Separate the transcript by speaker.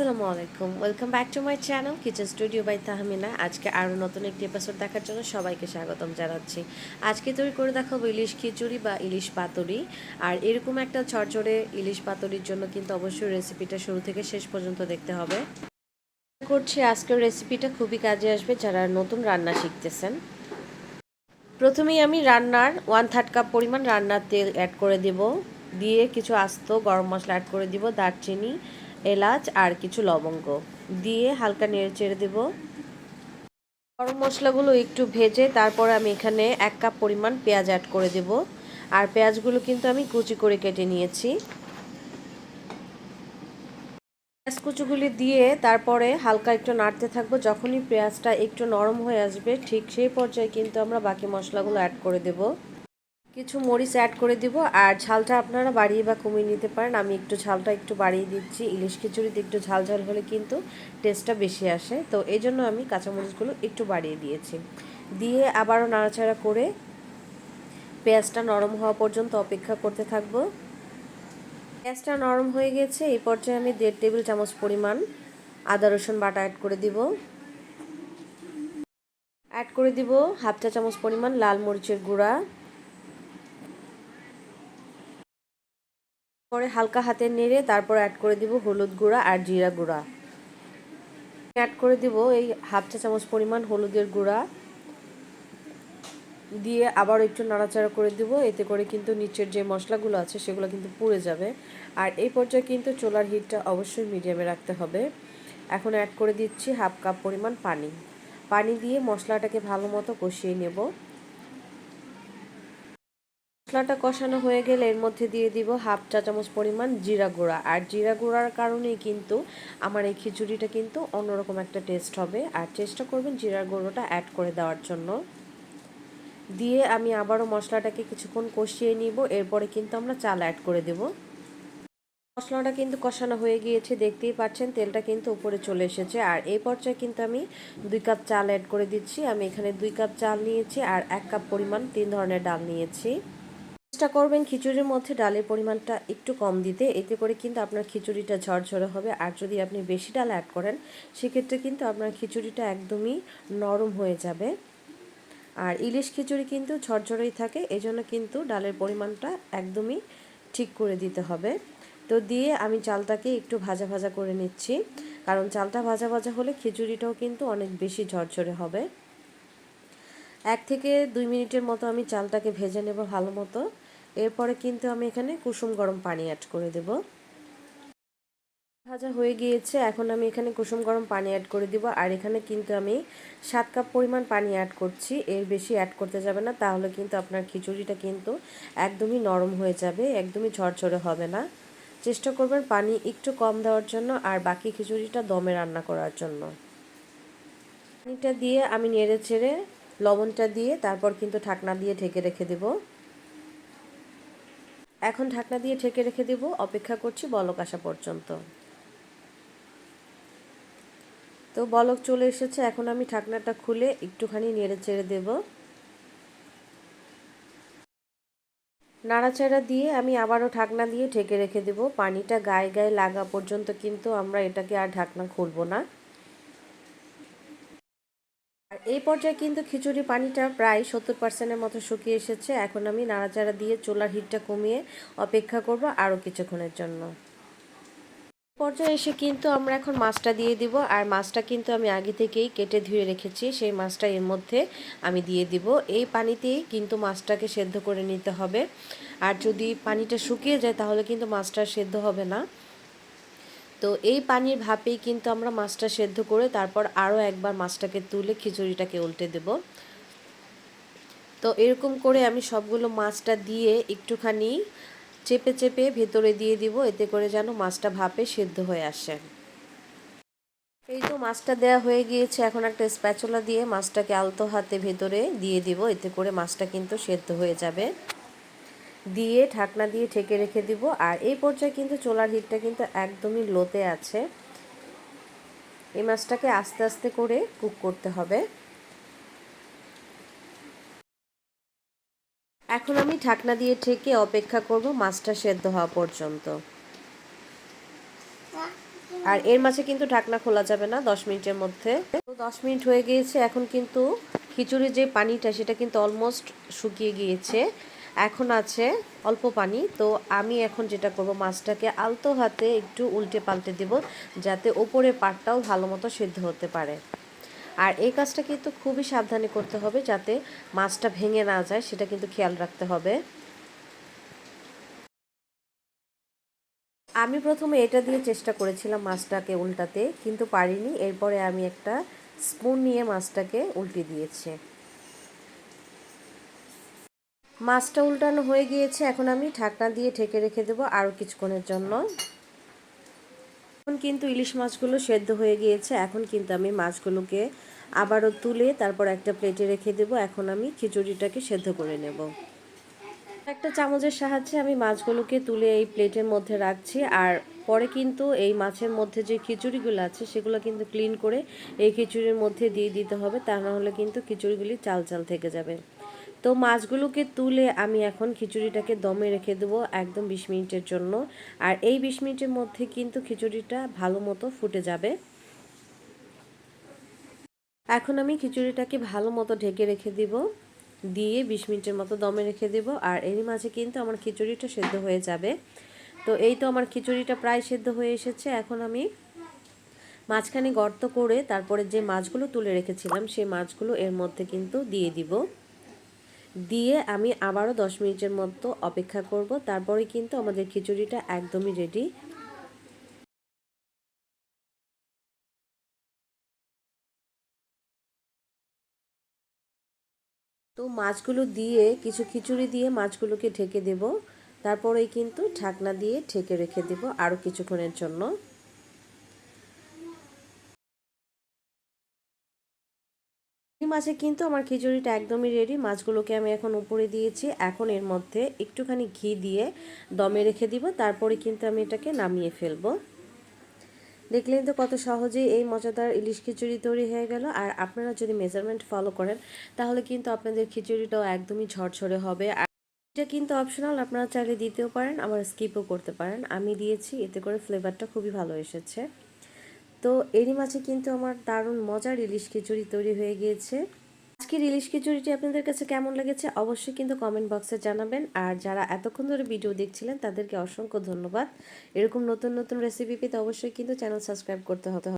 Speaker 1: আসসালামু আলাইকুম। Welcome back to my channel kitchen studio by Tahmina আজকে আরও নতুন একটি এপিসোড দেখার জন্য সবাইকে স্বাগতম জানাচ্ছি। আজকে তৈরি করে দেখাবো ইলিশ খিচুড়ি বা ইলিশ পাতুরি। আর এরকম একটা ঝরঝরে ইলিশ পাতুরির জন্য কিন্তু অবশ্যই রেসিপিটা শুরু থেকে শেষ পর্যন্ত দেখতে হবে। করছি আজকের রেসিপিটা খুবই কাজে আসবে যারা নতুন রান্না শিখতেছেন। প্রথমেই আমি রান্নার ওয়ান থার্ড কাপ পরিমাণ রান্নার তেল অ্যাড করে দেব। দিয়ে কিছু আস্ত গরম মশলা অ্যাড করে দিব, দারচিনি এলাচ আর কিছু লবঙ্গ। দিয়ে হালকা নেড়ে চেড়ে দেব। গরম মশলাগুলো একটু ভেজে তারপর আমি এখানে এক কাপ পরিমাণ পেঁয়াজ অ্যাড করে দেব। আর পেঁয়াজগুলো কিন্তু আমি কুচি করে কেটে নিয়েছি। পেঁয়াজ কুচুগুলি দিয়ে তারপরে হালকা একটু নাড়তে থাকব। যখনই পেঁয়াজটা একটু নরম হয়ে আসবে, ঠিক সেই পর্যায়ে কিন্তু আমরা বাকি মশলাগুলো অ্যাড করে দেব। কিছু মরিচ অ্যাড করে দিব। আর ঝালটা আপনারা বাড়িয়ে বা কমিয়ে নিতে পারেন। আমি একটু ঝালটা একটু বাড়িয়ে দিচ্ছি। ইলিশ খিচুড়িতে একটু ঝাল ঝাল হলে কিন্তু টেস্টটা বেশি আসে। তো এই জন্য আমি কাঁচামরিচগুলো একটু বাড়িয়ে দিয়েছি। দিয়ে আবারও নাড়াচাড়া করে পেঁয়াজটা নরম হওয়া পর্যন্ত অপেক্ষা করতে থাকব। পেঁয়াজটা নরম হয়ে গেছে। এই পর্যায়ে আমি দেড় টেবিল চামচ পরিমাণ আদা, রসুন বাটা অ্যাড করে দিব। অ্যাড করে দিব। হাফ চা চামচ পরিমাণ লাল মরিচের গুঁড়া। পরে হালকা হাতে নেড়ে তারপর অ্যাড করে দিব হলুদ গুঁড়া আর জিরা গুঁড়া। অ্যাড করে দিব এই হাফ চা চামচ পরিমাণ হলুদের গুঁড়া। দিয়ে আবার একটু নাড়াচাড়া করে দিব, এতে করে কিন্তু নিচের যে মশলাগুলো আছে সেগুলো কিন্তু পুড়ে যাবে। আর এই পর্যায়ে কিন্তু চোলার হিটটা অবশ্যই মিডিয়ামে রাখতে হবে। এখন অ্যাড করে দিচ্ছি হাফ কাপ পরিমাণ পানি। পানি দিয়ে মশলাটাকে ভালো মতো কষিয়ে নেব। মশলাটা কষানো হয়ে গেলে এর মধ্যে দিয়ে দিব হাফ চা চামচ পরিমাণ জিরা গুঁড়া। আর জিরা গুঁড়ার কারণেই কিন্তু আমার এই খিচুড়িটা কিন্তু অন্যরকম একটা টেস্ট হবে। আর চেষ্টা করবেন জিরা গুঁড়োটা অ্যাড করে দেওয়ার জন্য। দিয়ে আমি আবারও মশলাটাকে কিছুক্ষণ কষিয়ে নিব, এরপরে কিন্তু আমরা চাল অ্যাড করে দেব। মশলাটা কিন্তু কষানো হয়ে গিয়েছে, দেখতেই পাচ্ছেন তেলটা কিন্তু উপরে চলে এসেছে। আর এই পর্যায়ে কিন্তু আমি দুই কাপ চাল অ্যাড করে দিচ্ছি। আমি এখানে দুই কাপ চাল নিয়েছি আর এক কাপ পরিমাণ তিন ধরনের ডাল নিয়েছি। চেষ্টা করবেন খিচুড়ির মধ্যে ডালের পরিমাণটা একটু কম দিতে। এতে করে কিন্তু আপনার খিচুড়িটা ঝরঝরে হবে। আর যদি আপনি বেশি ডাল অ্যাড করেন, সেক্ষেত্রে কিন্তু আপনার খিচুড়িটা একদমই নরম হয়ে যাবে। আর ইলিশ খিচুড়ি কিন্তু ঝরঝরেই থাকে, এজন্য কিন্তু ডালের পরিমাণটা একদমই ঠিক করে দিতে হবে। তো দিয়ে আমি চালটাকে একটু ভাজা ভাজা করে নিচ্ছি, কারণ চালটা ভাজা ভাজা হলে খিচুড়িটাও কিন্তু অনেক বেশি ঝরঝরে হবে। এক থেকে দুই মিনিটের মতো আমি চালটাকে ভেজে নেব ভালো মতো। এরপরে কিন্তু আমি এখানে কুসুম গরম পানি অ্যাড করে দেব। ভাজা হয়ে গিয়েছে, এখন আমি এখানে কুসুম গরম পানি অ্যাড করে দিব। আর এখানে কিন্তু আমি সাত কাপ পরিমাণ পানি অ্যাড করছি, এর বেশি অ্যাড করতে যাবে না, তাহলে কিন্তু আপনার খিচুড়িটা কিন্তু একদমই নরম হয়ে যাবে, একদমই ঝরঝরে হবে না। চেষ্টা করবেন পানি একটু কম দেওয়ার জন্য আর বাকি খিচুড়িটা দমে রান্না করার জন্য। পানিটা দিয়ে আমি নেড়ে ছেড়ে লবণটা দিয়ে তারপর কিন্তু ঢাকনা দিয়ে ঢেকে রেখে দেব। এখন ঢাকনা দিয়ে ঢেকে রেখে দেব। অপেক্ষা করছি বলক আসা পর্যন্ত। তো বলক চলে এসেছে। এখন আমি ঢাকনাটা খুলে একটুখানি নেড়ে চেড়ে দেব। নাড়াচাড়া দিয়ে আমি আবারও ঢাকনা দিয়ে ঢেকে রেখে দেব। পানিটা গায়ে গায়ে লাগা পর্যন্ত কিন্তু আমরা এটাকে আর ঢাকনা খুলবো না। এই পর্যায়ে কিন্তু খিচুড়ি পানিটা প্রায় সত্তর পার্সেন্টের মতো শুকিয়ে এসেছে। এখন আমি নাড়াচাড়া দিয়ে চুলার হিটটা কমিয়ে অপেক্ষা করব আরও কিছুক্ষণের জন্য। পর্যায়ে এসে কিন্তু আমরা এখন মাছটা দিয়ে দিব। আর মাছটা কিন্তু আমি আগে থেকেই কেটে ধুয়ে রেখেছি। সেই মাছটা এর মধ্যে আমি দিয়ে দিব। এই পানিতেই কিন্তু মাছটাকে সেদ্ধ করে নিতে হবে। আর যদি পানিটা শুকিয়ে যায় তাহলে কিন্তু মাছটা সেদ্ধ হবে না। তো এই পানির ভাপেই কিন্তু আমরা মাছটা সেদ্ধ করে তারপর আরও একবার মাছটাকে তুলে খিচুড়িটাকে উল্টে দেব। তো এরকম করে আমি সবগুলো মাছটা দিয়ে একটুখানি চেপে চেপে ভেতরে দিয়ে দিব, এতে করে যেন মাছটা ভাপে সেদ্ধ হয়ে আসে। এই তো মাছটা দেওয়া হয়ে গিয়েছে, এখন একটা স্প্যাচুলা দিয়ে মাছটাকে আলতো হাতে ভেতরে দিয়ে দিব, এতে করে মাছটা কিন্তু সেদ্ধ হয়ে যাবে। দিয়ে, ঢাকনা দিয়ে ঠেকে রেখে দিব। আর এই পর্যায়ে কিন্তু চোলার হিটটা কিন্তু একদমই লোতে আছে। এই মাছটাকে আস্তে আস্তে করে কুক করতে হবে। এখন আমি ঢাকনা দিয়ে ঠেকে অপেক্ষা করব মাছটা সেদ্ধ হওয়া পর্যন্ত। আর এর মাঝে কিন্তু ঢাকনা খোলা যাবে না দশ মিনিটের মধ্যে। তো দশ মিনিট হয়ে গিয়েছে, এখন কিন্তু খিচুড়ির যে পানিটা সেটা কিন্তু অলমোস্ট শুকিয়ে গিয়েছে। এখন আছে অল্প পানি, তো আমি এখন যেটা করব মাছটাকে আলতো হাতে একটু উল্টে পাল্টে দেব, যাতে ওপরের পাটটাও ভালো মতো সেদ্ধ হতে পারে। আর এই কাজটা কিন্তু খুবই সাবধানে করতে হবে, যাতে মাছটা ভেঙে না যায়, সেটা কিন্তু খেয়াল রাখতে হবে। আমি প্রথমে এটা দিয়ে চেষ্টা করেছিলাম মাছটাকে উল্টাতে, কিন্তু পারিনি। এরপরে আমি একটা স্পুন নিয়ে মাছটাকে উল্টে দিয়েছি। মাছটা উল্টানো হয়ে গিয়েছে, এখন আমি ঢাকনা দিয়ে ঢেকে রেখে দেবো আরও কিছুক্ষণের জন্য। এখন কিন্তু ইলিশ মাছগুলো সেদ্ধ হয়ে গিয়েছে, এখন কিন্তু আমি মাছগুলোকে আবারও তুলে তারপর একটা প্লেটে রেখে দেবো, এখন আমি খিচুড়িটাকে সেদ্ধ করে নেব। একটা চামচের সাহায্যে আমি মাছগুলোকে তুলে এই প্লেটের মধ্যে রাখছি, আর পরে কিন্তু এই মাছের মধ্যে যে খিচুড়িগুলো আছে সেগুলো কিন্তু ক্লিন করে এই খিচুড়ির মধ্যে দিয়ে দিতে হবে, তা না হলে কিন্তু খিচুড়িগুলি চাল চাল থেকে যাবে। তো মাছগুলোকে তুলে আমি এখন খিচুড়িটাকে দমে রেখে দেবো একদম বিশ মিনিটের জন্য। আর এই বিশ মিনিটের মধ্যে কিন্তু খিচুড়িটা ভালো মতো ফুটে যাবে। এখন আমি খিচুড়িটাকে ভালো মতো ঢেকে রেখে দিব। দিয়ে বিশ মিনিটের মতো দমে রেখে দেব। আর এরই মাঝে কিন্তু আমার খিচুড়িটা সেদ্ধ হয়ে যাবে। তো এই তো আমার খিচুড়িটা প্রায় সেদ্ধ হয়ে এসেছে। এখন আমি মাঝখানে গর্ত করে তারপরে যে মাছগুলো তুলে রেখেছিলাম, সেই মাছগুলো এর মধ্যে কিন্তু দিয়ে দিব। দিয়ে আমি আবারও দশ মিনিটের মতো অপেক্ষা করব। তারপরে কিন্তু আমাদের খিচুড়িটা একদমই রেডি তো মাছগুলো দিয়ে, কিছু খিচুড়ি দিয়ে মাছগুলোকে ঢেকে দেব। তারপরেই কিন্তু ঢাকনা দিয়ে ঢেকে রেখে দেব আরও কিছুক্ষণের জন্য। মাছে কিন্তু আমার খিচুড়িটা একদমই রেডি মাছগুলোকে আমি এখন উপরে দিয়েছি। এখন এর মধ্যে একটুখানি ঘি দিয়ে দমে রেখে দিব। তারপরে কিন্তু আমি এটাকে নামিয়ে ফেলব। দেখলেন তো কত সহজেই এই মজাদার ইলিশ খিচুড়ি তৈরি হয়ে গেল। আর আপনারা যদি মেজারমেন্ট ফলো করেন, তাহলে কিন্তু আপনাদের খিচুড়িটাও একদমই ঝরঝরে হবে। আর এটা কিন্তু অপশনাল আপনারা চাইলে দিতেও পারেন, আবার স্কিপও করতে পারেন। আমি দিয়েছি, এতে করে ফ্লেভারটা খুবই ভালো এসেছে। তো এরই মাঝে কিন্তু আমার দারুণ মজার ইলিশ খিচুড়ি তৈরি হয়ে গিয়েছে। আজকের ইলিশ খিচুড়িটি আপনাদের কাছে কেমন লেগেছে অবশ্যই কিন্তু কমেন্ট বক্সে জানাবেন। আর যারা এতক্ষণ ধরে ভিডিও দেখছিলেন, তাদেরকে অসংখ্য ধন্যবাদ। এরকম নতুন নতুন রেসিপি পেতে অবশ্যই কিন্তু চ্যানেল সাবস্ক্রাইব করতে হবে।